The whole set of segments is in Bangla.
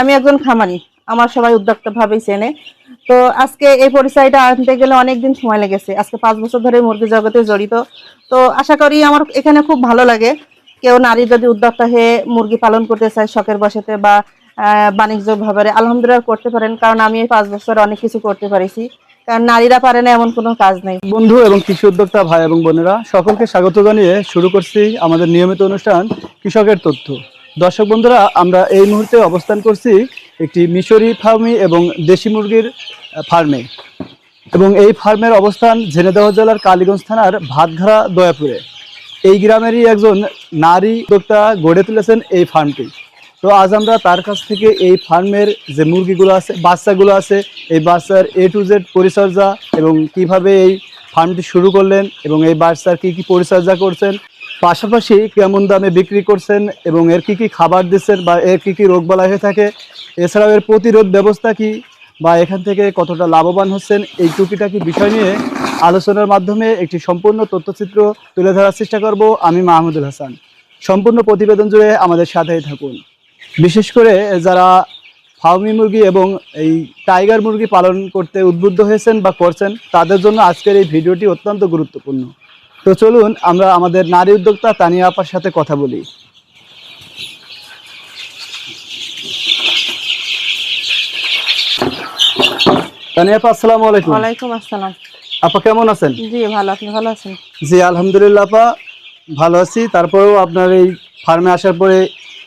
আমি একজন খামারি, আমার সবাই উদ্যোক্তা ভাবেই চেনে। তো আজকে এই পরিচয়টা আনতে গেলে অনেকদিন সময় লেগেছে। আজকে পাঁচ বছর ধরে মুরগি জগতে জড়িত। তো আশা করি আমার এখানে খুব ভালো লাগে। কেউ নারী যদি উদ্যোক্তা হয়ে মুরগি পালন করতে চায় শখের বসেতে বা বাণিজ্য ভাবে আলহামদুলিল্লাহ করতে পারেন, কারণ আমি এই পাঁচ বছর অনেক কিছু করতে পারিছি। কারণ নারীরা পারে না এমন কোনো কাজ নেই। বন্ধু এবং কৃষি উদ্যোক্তা ভাই এবং বোনেরা, সকলকে স্বাগত জানিয়ে শুরু করছি আমাদের নিয়মিত অনুষ্ঠান কৃষকের তথ্য। দর্শক বন্ধুরা, আমরা এই মুহূর্তে অবস্থান করছি একটি মিশরি ফার্মি এবং দেশি মুরগির ফার্মে। এবং এই ফার্মের অবস্থান ঝেনেদহ জেলার কালীগঞ্জ থানার ভাতঘাড়া দয়াপুরে। এই গ্রামেরই একজন নারী উদ্যোক্তা গড়ে তুলেছেন এই ফার্মটি। তো আজ আমরা তার কাছ থেকে এই ফার্মের যে মুরগিগুলো আছে, বাচ্চাগুলো আছে, এই বাচ্চার এ টু জেড পরিচর্যা এবং কীভাবে এই ফার্মটি শুরু করলেন এবং এই বাচ্চার কি কি পরিচর্যা করছেন পাশাপাশি কেমন দামে বিক্রি করছেন এবং এর কি কি খাবার দিচ্ছেন বা এর কি কি বলা হয়ে থাকে, এছাড়াও এর প্রতিরোধ ব্যবস্থা কি বা এখান থেকে কতটা লাভবান হচ্ছেন, এই টুকিটাকি বিষয় নিয়ে আলোচনার মাধ্যমে একটি সম্পূর্ণ তথ্যচিত্র তুলে ধরার চেষ্টা করব আমি মাহমুদুল হাসান। সম্পূর্ণ প্রতিবেদন জুড়ে আমাদের সাথেই থাকুন। বিশেষ করে যারা ফার্মি মুরগি এবং এই টাইগার মুরগি পালন করতে উদ্বুদ্ধ হয়েছেন বা করছেন, তাদের জন্য আজকের এই ভিডিওটি অত্যন্ত গুরুত্বপূর্ণ। তো চলুন আমরা আমাদের নারী উদ্যোক্তা তানিয়া আপার সাথে কথা বলি। তানিয়া আপা আসসালামু আলাইকুম। ওয়ালাইকুম আসসালাম। আপা কেমন আছেন? জি ভালো আপনি ভালো আছেন? জি আলহামদুলিল্লাহ আপা ভালো আছি। তারপরেও আপনার এই ফার্মে আসার পরে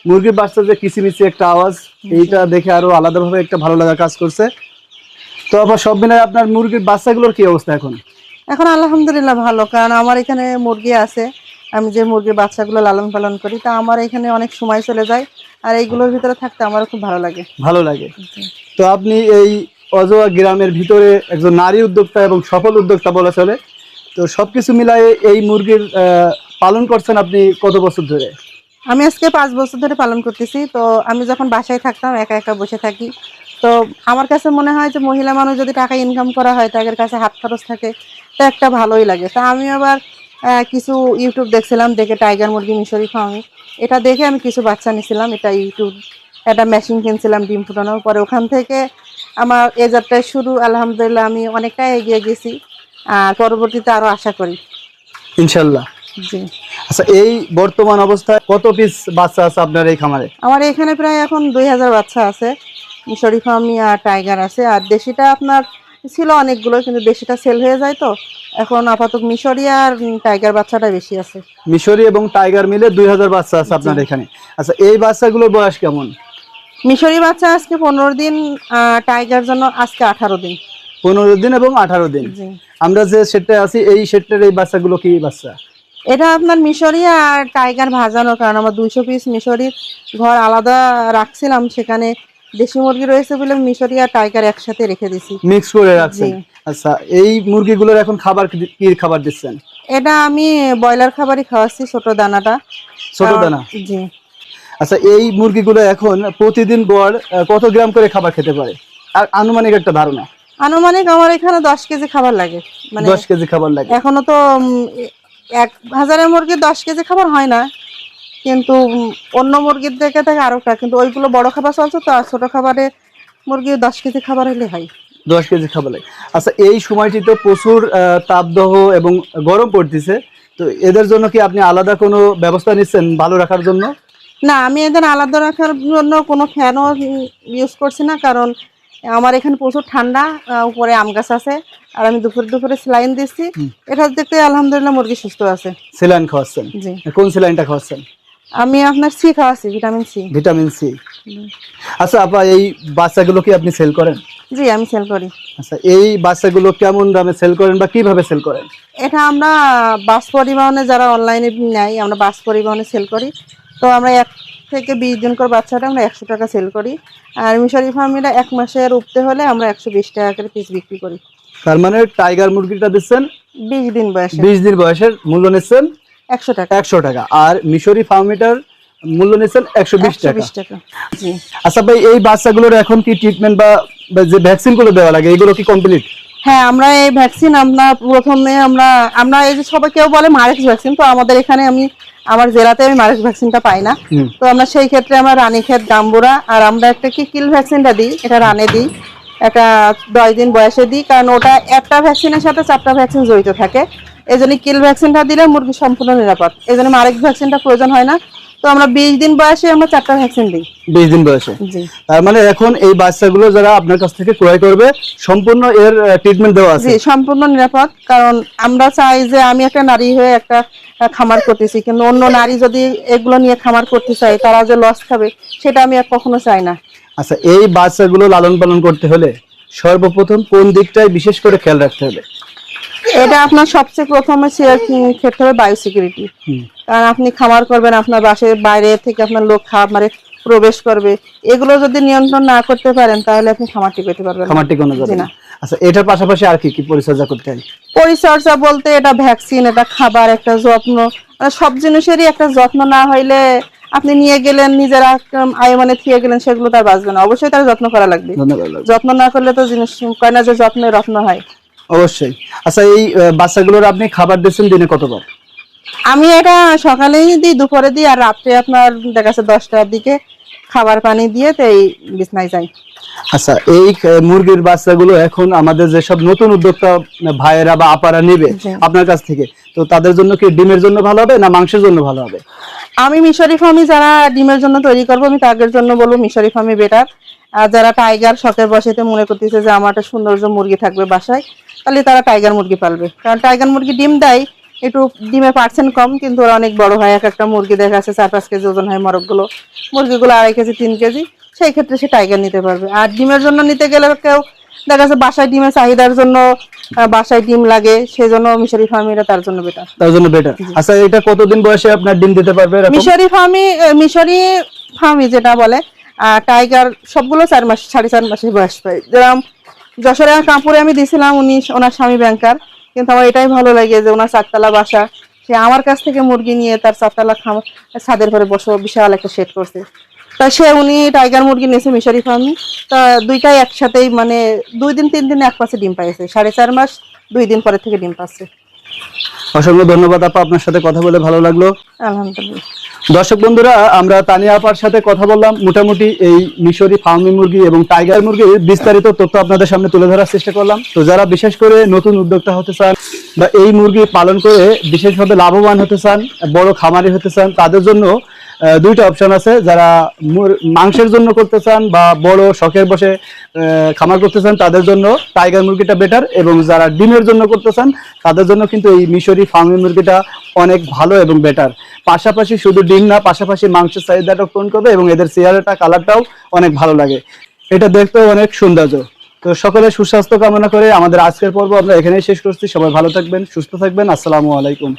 মুরগির বাচ্চা যে কিচিমিচি একটা আওয়াজ এইটা দেখে আরও আলাদাভাবে একটা ভালো লাগা কাজ করছে। তো আপা সব আপনার মুরগির বাচ্চাগুলোর কি অবস্থা এখন? এখন আলহামদুলিল্লাহ ভালো কারণ আমার এখানে মুরগি আছে। আমি যে মুরগির বাচ্চাগুলো লালন পালন করি তা আমার এখানে অনেক সময় চলে যায় আর এইগুলোর ভিতরে থাকতে আমারও খুব ভালো লাগে। ভালো লাগে। তো আপনি এই অজোয়া গ্রামের ভিতরে একজন নারী উদ্যোক্তা এবং সফল উদ্যোক্তা বলা চলে। তো সব কিছু মিলায়ে এই মুরগির পালন করছেন আপনি কত বছর ধরে? আমি আজকে পাঁচ বছর ধরে পালন করতেছি তো আমি যখন বাসায় থাকতাম একা একা বসে থাকি। তো আমার কাছে মনে হয় যে মহিলা মানুষ যদি টাকা ইনকাম করা হয় তাদের কাছে হাত খরচ থাকে তো একটা ভালোই লাগে। তা আমি আবার কিছু ইউটিউব দেখছিলাম দেখে টাইগার মুরগি মিশরি ফার্মি এটা দেখে আমি কিছু বাচ্চা নিয়েছিলাম এটা ইউটিউব একটা মেশিন কিনছিলাম ডিম ফুটানোর পরে। ওখান থেকে আমার এ যাত্রায় শুরু আলহামদুলিল্লাহ আমি অনেকটাই এগিয়ে গেছি আর পরবর্তীতে আরও আশা করি। ইনশাল্লাহ। জি। আচ্ছা এই বর্তমান অবস্থায় কত পিস বাচ্চা আছে আপনার এই খামারে? আমার এখানে প্রায় এখন দুই হাজার বাচ্চা আছে। মিশরি ফার্মি আর টাইগার আছে। আর দেশিটা আপনার ছিল অনেকগুলো কিন্তু দেশিটা সেল হয়ে যায় তো। এখন আপাতত মিশরি আর টাইগার বাচ্চাটা বেশি আছে। মিশরি এবং টাইগার মিলে দুই হাজার বাচ্চা আছে আপনার এখানে। আচ্ছা এই বাচ্চাগুলোর বয়স কেমন? মিশরি বাচ্চা আজকে পনেরো দিন টাইগার জন্য আজকে আঠারো দিন। পনেরো দিন এবং আঠারো দিন। আমরা যে সেটটা আছি এই সেটটার এই বাচ্চাগুলো কি বাচ্চা? এটা আপনার মিশরি আর টাইগার ভাজানোর কারণ আমার দুইশো পিস মিশরির ঘর আলাদা রাখছিলাম। সেখানে দেশি মুরগি রয়েছে বলে মিশরি আর টাইগার একসাথে রেখে দিছি মিক্স করে রাখছেন? আচ্ছা এই মুরগিগুলোর এখন খাবার কি খাবার দিচ্ছেন? এটা আমি ব্রয়লার খাবারই খাওয়াচ্ছি ছোট দানাটা। ছোট দানা? জি। আচ্ছা এই মুরগিগুলো এখন প্রতিদিন গড় কত গ্রাম করে খাবার খেতে পারে? আর আনুমানিক একটা ধারণা? আনুমানিক আমার এখানে দশ কেজি খাবার লাগে। মানে দশ কেজি খাবার লাগে। এখনও তো এক হাজারের মুরগির দশ কেজি খাবার হয় না। কিন্তু অন্য মুরগির থেকে থেকে আরোটা কিন্তু ওইগুলো বড় খাবার চলছে তো আর ছোট খাবারে মুরগি দশ কেজি খাবার হলে হয়। দশ কেজি খাবার লাগে। আচ্ছা এই সময়টিতে প্রচুর তাপদহ এবং গরম পড়তেছে। তো এদের জন্য কি আপনি আলাদা কোনো ব্যবস্থা নিচ্ছেন ভালো রাখার জন্য? না আমি এদের আলাদা রাখার জন্য কোনো ফ্যানও ইউজ করছি না কারণ আমার এখানে প্রচুর ঠান্ডা উপরে আম গাছ আছে আর আমি দুপুরে দুপুরে স্লাইন দিচ্ছি। এটা দেখতে আলহামদুলিল্লাহ মুরগি সুস্থ আছে। স্যালাইন খাওয়াচ্ছেন? জি। কোন স্যালাইনটা খাওয়াচ্ছেন? আমি আপনার সি খাওয়াচ্ছি ভিটামিন সি ভিটামিন সি আচ্ছা আপা এই বাচ্চাগুলো কি আপনি সেল করেন? জি আমি সেল করি। আচ্ছা এই বাচ্চাগুলো কেমন দামে সেল করেন বা কীভাবে সেল করেন? এটা আমরা বাস পরিবহনে যারা অনলাইনে নেয় আমরা বাস পরিবহনে সেল করি। তো আমরা এক থেকে বিশ দিন করে বাচ্চাটা আমরা একশো টাকা সেল করি। আর মিশরি ফার্মিরা এক মাসের উঠতে হলে আমরা একশো বিশ টাকা করে পিস বিক্রি করি। তার মানে টাইগার মুরগিটা দিচ্ছেন? বিশ দিন বয়সে। বিশ দিন বয়সের মূল্য নিচ্ছেন? একশো টাকা। একশো টাকা। আর মিশরি ফার্মিটার মূল্য নিচ্ছেন একশো বিশ টাকা। আচ্ছা ভাই এই বাচ্চাগুলোর এখন কি ট্রিটমেন্ট বা বা যে ভ্যাকসিনগুলো দেওয়া লাগে এগুলো কি কমপ্লিট হ্যাঁ আমরা এই ভ্যাকসিন আমরা প্রথমে আমরা আমরা এই যে সবাই কেউ বলে মারেক্স ভ্যাকসিন তো আমাদের এখানে আমি আমার জেলাতে আমি মারেক্স ভ্যাকসিনটা পাই না। তো আমরা সেই ক্ষেত্রে আমরা রানীক্ষেত গাম্বুরা আর আমরা একটা কি কিল ভ্যাকসিনটা দিই এটা রানে দিই। একটা দশ দিন বয়সে দিই কারণ ওটা একটা ভ্যাকসিনের সাথে চারটা ভ্যাকসিন জড়িত থাকে। এই জন্য কিল ভ্যাকসিনটা দিলে মুরগি সম্পূর্ণ নিরাপদ। এই জন্য আরেক ভ্যাকসিনটা প্রয়োজন হয় না। তো আমরা বিশ দিন বয়সে আমরা চারটা ভ্যাকসিন দিই। বিশ দিন বয়সে? তার মানে এখন এই বাচ্চাগুলো যারা আপনার কাছ থেকে ক্রয় করবে সম্পূর্ণ এর ট্রিটমেন্ট দেওয়া আছে। সম্পূর্ণ নিরাপদ। কারণ আমরা চাই যে আমি একটা নারী হয়ে একটা খামার করতেছি কিন্তু অন্য নারী যদি এগুলো নিয়ে খামার করতে চায় তারা যে লস খাবে সেটা আমি আর কখনো চাই না। আচ্ছা এই বাচ্চাগুলো লালন পালন করতে হলে সর্বপ্রথম কোন দিকটায় বিশেষ করে খেয়াল রাখতে হবে? এটা আপনার সবচেয়ে প্রথমে ক্ষেত্রে হবে বায়ো সিকিউরিটি কারণ আপনি খামার করবেন আপনার বাসের বাইরে থেকে আপনার লোক খামারে প্রবেশ করবে। এগুলো যদি নিয়ন্ত্রণ না করতে পারেন তাহলে আপনি খামারটি পেতে পারবেন খামারটি কোনো যাবে না। আচ্ছা এটার পাশাপাশি আর কি কি পরিচর্যা করতে হয়? পরিচর্যা বলতে এটা ভ্যাকসিন এটা খাবার একটা যত্ন। মানে সব জিনিসেরই একটা যত্ন না হইলে আপনি নিয়ে গেলেন নিজেরা আয় মানে থিয়ে গেলেন সেগুলো তার বাঁচবে না। অবশ্যই তার যত্ন করা লাগবে। যত্ন না করলে তো জিনিস কয় না যে যত্নে রত্ন হয়। অবশ্যই। আচ্ছা এই বাচ্চাগুলোর আপনি খাবার দিচ্ছেন দিনে কতবার? আমি এটা সকালেই দিই দুপুরে দিই আর রাত্রে আপনার দেখা যাচ্ছে দশটার দিকে খাবার পানি দিয়ে তো এই বিছনায় যাই। আচ্ছা এই মুরগির বাচ্চাগুলো এখন আমাদের যেসব নতুন উদ্যোক্তা ভাইয়েরা বা আপারা নেবে আপনার কাছ থেকে তো তাদের জন্য কি ডিমের জন্য ভালো হবে না মাংসের জন্য ভালো হবে? আমি মিশরি ফার্মি যারা ডিমের জন্য তৈরি করব, আমি তাদের জন্য বলব মিশরি ফার্মি বেটার আর যারা টাইগার শখের বসেতে মনে করতেছে যে আমার একটা সৌন্দর্য মুরগি থাকবে বাসায়, তাহলে তারা টাইগার মুরগি পালবে। কারণ টাইগার মুরগি ডিম দেয়, একটু ডিমের পার্সেন্ট কম, কিন্তু ওরা অনেক বড় হয়, এক একটা মুরগি দেখা যাচ্ছে চার পাঁচ কেজি ওজন হয় মরকগুলো মুরগিগুলো আড়াই কেজি, তিন কেজি, সেই ক্ষেত্রে সে টাইগার নিতে পারবে। আর ডিমের জন্য নিতে গেলে কেউ দেখা যাচ্ছে বাসায় ডিমের চাহিদার জন্য বাসায় ডিম লাগে সেই জন্য মিশরি ফার্মিরা তার জন্য বেটার তার জন্য বেটার আচ্ছা এটা কতদিন বয়সে আপনার ডিম দিতে পারবে মিশরি ফার্মি মিশরি ফার্মি যেটা বলে টাইগার সবগুলো চার মাস সাড়ে চার মাসের বয়স পায়। যেরকম যশোরে কাপুরে আমি দিয়েছিলাম উনি ওনার স্বামী ব্যাংকার কিন্তু আমার এটাই ভালো লাগে যে ওনার চারতলা বাসা সে আমার কাছ থেকে মুরগি নিয়ে তার চারতলা খাম ছাদের ঘরে বসে বিশাল একটা সেট করছে। তা সে উনি টাইগার মুরগি নিয়েছে মিশরি ফার্মি তা দুইটাই একসাথেই মানে দুই দিন তিন দিন এক পাশে ডিম পাইছে। সাড়ে চার মাস দুই দিন পরে থেকে ডিম পাচ্ছে। অসংখ্য ধন্যবাদ আপা আপনার সাথে কথা বলে ভালো লাগল। আলহামদুলিল্লাহ। দর্শক বন্ধুরা আমরা তানিয়া আপার সাথে কথা বললাম। মোটামুটি এই মিশরি ফার্মি মুরগি এবং টাইগার মুরগির বিস্তারিত তথ্য আপনাদের সামনে তুলে ধরার চেষ্টা করলাম। তো যারা বিশেষ করে নতুন উদ্যোক্তা হতে চান বা এই মুরগি পালন করে বিশেষভাবে লাভবান হতে চান বড় খামারি হতে চান তাদের জন্য দুইটা অপশন আছে। যারা মাংসের জন্য করতে চান বা বড় শখের বসে খামার করতে চান, তাদের জন্য টাইগার মুরগিটা বেটার এবং যারা ডিমের জন্য করতে চান, তাদের জন্য কিন্তু এই মিশরি ফার্মি মুরগিটা অনেক ভালো এবং বেটার পাশাপাশি শুধু ডিম না, পাশাপাশি মাংসের চাহিদাটা পূরণ করবে এবং এদের চেয়ারটা কালারটাও অনেক ভালো লাগে। এটা দেখতেও অনেক সৌন্দর্য। তো সকলের সুস্বাস্থ্য কামনা করে আমাদের আজকের পর্ব আমরা এখানেই শেষ করছি। সবাই ভালো থাকবেন, সুস্থ থাকবেন। আসসালামু আলাইকুম।